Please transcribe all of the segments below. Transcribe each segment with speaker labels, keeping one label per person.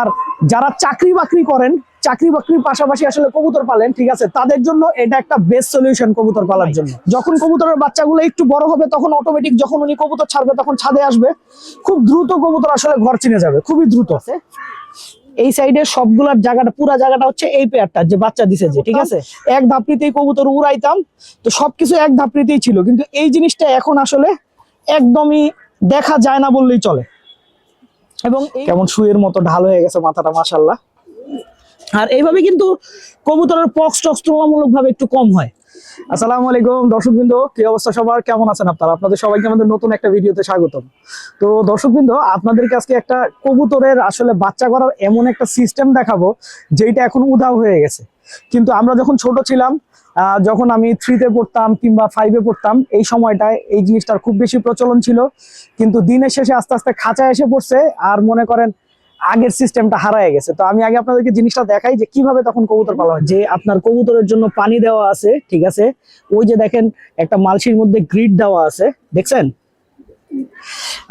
Speaker 1: আর যারা চাকরি বাকরি করেন চাকরি বাকরির পাশাপাশি আসলে কবুতর পালেন ঠিক আছে? তাদের জন্য এটা একটা বেস্ট সলিউশন কবুতর পালার জন্য। যখন কবুতরের বাচ্চাগুলো একটু বড় হবে তখন অটোমেটিক যখন উনি কবুতর ছাড়বে তখন ছাদে আসবে। খুব দ্রুত কবুতর আসলে ঘর চিনে যাবে খুবই দ্রুত। এই সাইডের সবগুলার জায়গাটা পুরা জায়গাটা হচ্ছে এই পেয়ারটা যে বাচ্চা দিছে যে ঠিক আছে? এক ধাপড়িতেই কবুতর উড়াইতাম তো সবকিছু এক ধাপড়িতেই ছিল। কিন্তু এই জিনিসটা এখন আসলে একদমই দেখা যায় না বললেই চলে। এবং এই- কেমন শুয়ের মতো ঢাল হয়ে গেছে মাথাটা মাসাল্লাহ আর এইভাবে কিন্তু কবুতরের পক্স টক্স তুলনামূলক ভাবে একটু কম হয়। আসসালামু আলাইকুম, দর্শকবৃন্দ, কি অবস্থা সবার? কেমন আছেন আপনারা? আপনাদের সবাইকে আমাদের নতুন একটা ভিডিওতে স্বাগতম। তো দর্শকবৃন্দ, আপনাদেরকে আজকে একটা কবুতরের আসলে বাচ্চা করার এমন একটা সিস্টেম দেখাবো যেটা এখন উধাও হয়ে গেছে। কিন্তু আমরা যখন ছোট ছিলাম যখন আমি থ্রিতে পড়তাম কিংবা ফাইভে পড়তাম, এই সময়টায় এই জিনিসটার খুব বেশি প্রচলন ছিল। কিন্তু দিনের শেষে আস্তে আস্তে খাঁচা এসে পড়ছে, আর মনে করেন আগের সিস্টেমটা হারায় গেছে। তো আমি আগে আপনাদেরকে জিনিসটা দেখাই যে কীভাবে তখন কবুতর পালা হয়। যে আপনার কবুতরের জন্য পানি দেওয়া আছে, ঠিক আছে? ওই যে দেখেন, একটা মালসির মধ্যে গ্রিড দেওয়া আছে, দেখছেন?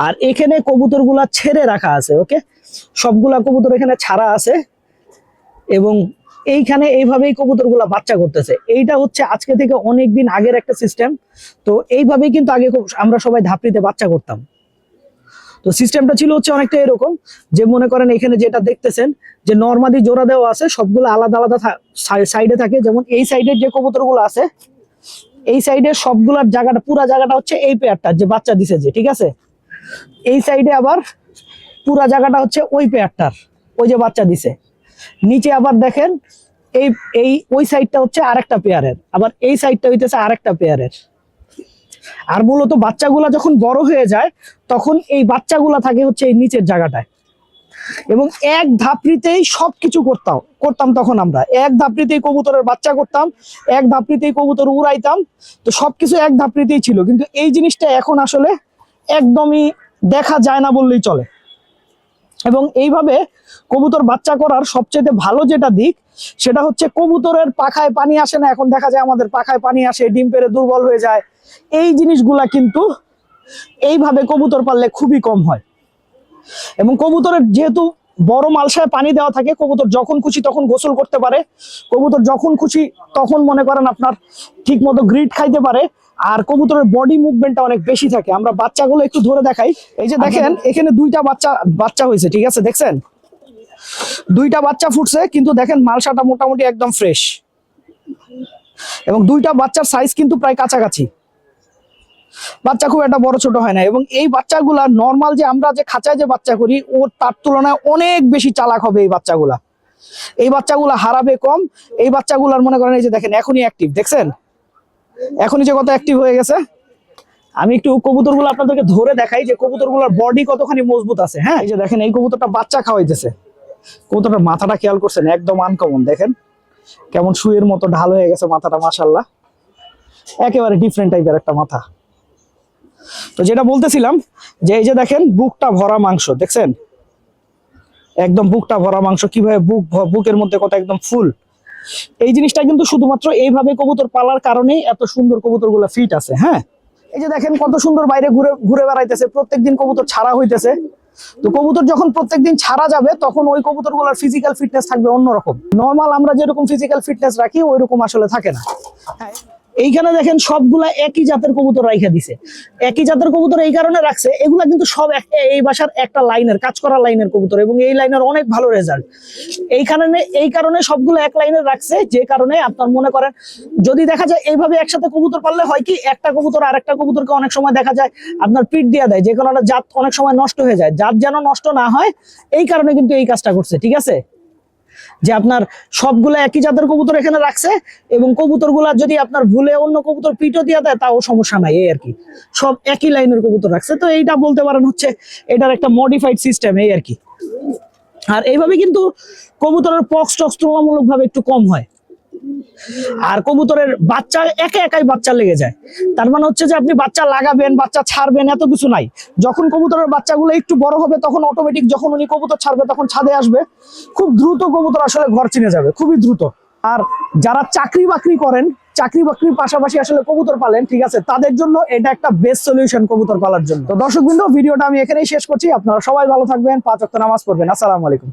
Speaker 1: আর এখানে কবুতরগুলা ছেড়ে রাখা আছে, ওকে? সবগুলা কবুতর এখানে ছাড়া আছে এবং এইখানে এইভাবেই কবুতরগুলা বাচ্চা করতেছে। এইটা হচ্ছে আজকে থেকে অনেক দিন আগের একটা সিস্টেম তো এইভাবেই কিন্তু আগে আমরা সবাই ধাপড়িতে বাচ্চা করতাম। তো সিস্টেমটা ছিল হচ্ছে অনেকটা এরকম, যে মনে করেন এখানে যেটা দেখতেছেন, যে নর্মাদি জোড়া দেওয়া আছে, সবগুলো আলাদা আলাদা সাইডে থাকে, যেমন এই সাইডের যে কবুতরগুলো আছে, এই সাইডের সবগুলার জায়গাটা, পুরা জায়গাটা হচ্ছে এই পেয়ারটা যে বাচ্চা দিছে যে, ঠিক আছে? এই সাইডে আবার পুরা জায়গাটা হচ্ছে ওই পেয়ারটার ওই যে বাচ্চা দিছে। নিচে আবার দেখেন, এই এই ওই সাইডটা হচ্ছে আরেকটা পেয়ারের আবার এই সাইডটা হইতেছে আরেকটা পেয়ারের আর মূলত বাচ্চাগুলা যখন বড় হয়ে যায়, তখন এই বাচ্চাগুলা থাকে হচ্ছে এই নিচের জায়গাটায়। এবং এক ধাপড়িতেই সবকিছু করতাম করতাম তখন আমরা। এক ধাপড়িতেই কবুতরের বাচ্চা করতাম, এক ধাপড়িতেই কবুতর উড়াইতাম, তো সবকিছু এক ধাপড়িতেই ছিল। কিন্তু এই জিনিসটা এখন আসলে একদমই দেখা যায় না বললেই চলে। এবং এইভাবে কবুতর বাচ্চা করার সবচেয়ে ভালো যেটা দিক, সেটা হচ্ছে কবুতরের পাখায় পানি আসে না। এখন দেখা যায় আমাদের পাখায় পানি আসে, ডিম পেড়ে দুর্বল হয়ে যায়। এই জিনিসগুলা কিন্তু এইভাবে কবুতর পাললে খুবই কম হয়। এবং কবুতরের যেহেতু বড় মালসায় পানি দেওয়া থাকে, কবুতর যখন খুশি তখন গোসল করতে পারে। কবুতর যখন খুশি তখন মনে করেন আপনার ঠিক মতো গ্রিড খাইতে পারে। আর কবুতরের বডি মুভমেন্টটা অনেক বেশি থাকে। আমরা বাচ্চাগুলো একটু ধরে দেখাই। এই যে দেখেন, এখানে দুইটা বাচ্চা বাচ্চা হয়েছে, ঠিক আছে? দেখছেন? দুইটা বাচ্চা ফুটছে, কিন্তু দেখেন মালসাটা মোটামুটি একদম ফ্রেশ এবং দুইটা বাচ্চার সাইজ কিন্তু প্রায় কাছাকাছি। বাচ্চা খুব একটা বড় ছোট হয় না। এবং এই বাচ্চাগুলা নর্মাল যে আমরা যে খাঁচায় যে বাচ্চা করি, ওর তার তুলনায় অনেক বেশি চালাক হবে এই বাচ্চাগুলা। এই বাচ্চাগুলা হারাবে কম। এই বাচ্চাগুলার মনে করেন, এই যে দেখেন, এখনই অ্যাক্টিভ দেখছেন? এখনই যে কত অ্যাক্টিভ হয়ে গেছে, আমি একটু কবুতরগুলো আপনাদেরকে ধরে দেখাই যে কবুতরগুলোর বডি কতখানি মজবুত আছে হ্যাঁ? এই যে দেখেন, এই কবুতরটা বাচ্চা খাওয়াইতেছে। কবুতরটার মাথাটা খেয়াল করছেন, একদম আনকমন দেখেন। কেমন শুয়ের মতো ঢাল হয়ে গেছে মাথাটা মাসাল্লাহ একেবারে ডিফারেন্ট টাইপের একটা মাথা। তো যেটা বলতেছিলাম, যে এই যে দেখেন, বুকটা ভরা মাংস, দেখছেন? একদম বুকটা ভরা মাংস, কীভাবে বুক বুকের মধ্যে কত একদম ফুল এই জিনিসটা কিন্তু শুধুমাত্র এইভাবে কবুতর পালার কারণেই এত সুন্দর কবুতরগুলো ফিট আছে হ্যাঁ? এই যে দেখেন কত সুন্দর বাইরে ঘুরে ঘুরে বেড়াইতেছে প্রত্যেকদিন কবুতর ছাড়া হইতেছে। তো কবুতর যখন প্রত্যেকদিন ছাড়া যাবে তখন ওই কবুতরগুলার ফিজিক্যাল ফিটনেস থাকবে অন্যরকম। নর্মাল আমরা যেরকম ফিজিক্যাল ফিটনেস রাখি ওই রকম আসলে থাকে না। হ্যাঁ, এইখানে দেখেন সবগুলা একই জাতের কবুতর রাইখা দিছে। একই জাতের কবুতর এই কারণে রাখছে। এগুলা কিন্তু সব এই বাসার একটা লাইনের, কাজ করা লাইনের কবুতর এবং এই লাইনের অনেক ভালো রেজাল্ট এইখানে এই কারণে সবগুলো এক লাইনের রাখছে, যে কারণে আপনার মনে করেন, যদি দেখা যায় এইভাবে একসাথে কবুতর পারলে হয় কি, একটা কবুতর আর একটা কবুতরকে অনেক সময় দেখা যায়, আপনার পিট দিয়ে দেয়, যে কারণে জাত অনেক সময় নষ্ট হয়ে যায়। জাত যেন নষ্ট না হয়, এই কারণে কিন্তু এই কাজটা করছে, ঠিক আছে? যে আপনার সবগুলো একই জাতের কবুতর এখানে রাখছে এবং কবুতরগুলা যদি আপনার ভুলে অন্য কবুতর পিঠও দিয়ে দেয়, তাও সমস্যা নাই, এই আর কি। সব একই লাইনের কবুতর রাখছে। তো এইটা বলতে পারেন হচ্ছে এটার একটা মডিফাইড সিস্টেম এই আর কি। আর এইভাবে কিন্তু কবুতরের পক্স টক্স তুলনামূলক ভাবে একটু কম হয়। আর কবুতরের বাচ্চা একা একাই বাচ্চা লেগে যায়। তার মানে হচ্ছে যে আপনি বাচ্চা লাগাবেন, বাচ্চা ছাড়বেন, এত কিছু নাই। যখন কবুতরের বাচ্চাগুলো একটু বড় হবে, তখন অটোমেটিক যখন উনি কবুতর ছাড়বে, তখন ছাদে আসবে। খুব দ্রুত কবুতর আসলে ঘর চিনে যাবে, খুবই দ্রুত। আর যারা চাকরি বাকরি করেন, চাকরি বাকরির পাশাপাশি আসলে কবুতর পালেন, ঠিক আছে? তাদের জন্য এটা একটা বেস্ট সলিউশন কবুতর পালার জন্য। তো দর্শক বিন্দু ভিডিওটা আমি এখানেই শেষ করছি। আপনারা সবাই ভালো থাকবেন, পাঁচ ওয়াক্ত নামাজ পড়বেন। আসসালামু আলাইকুম।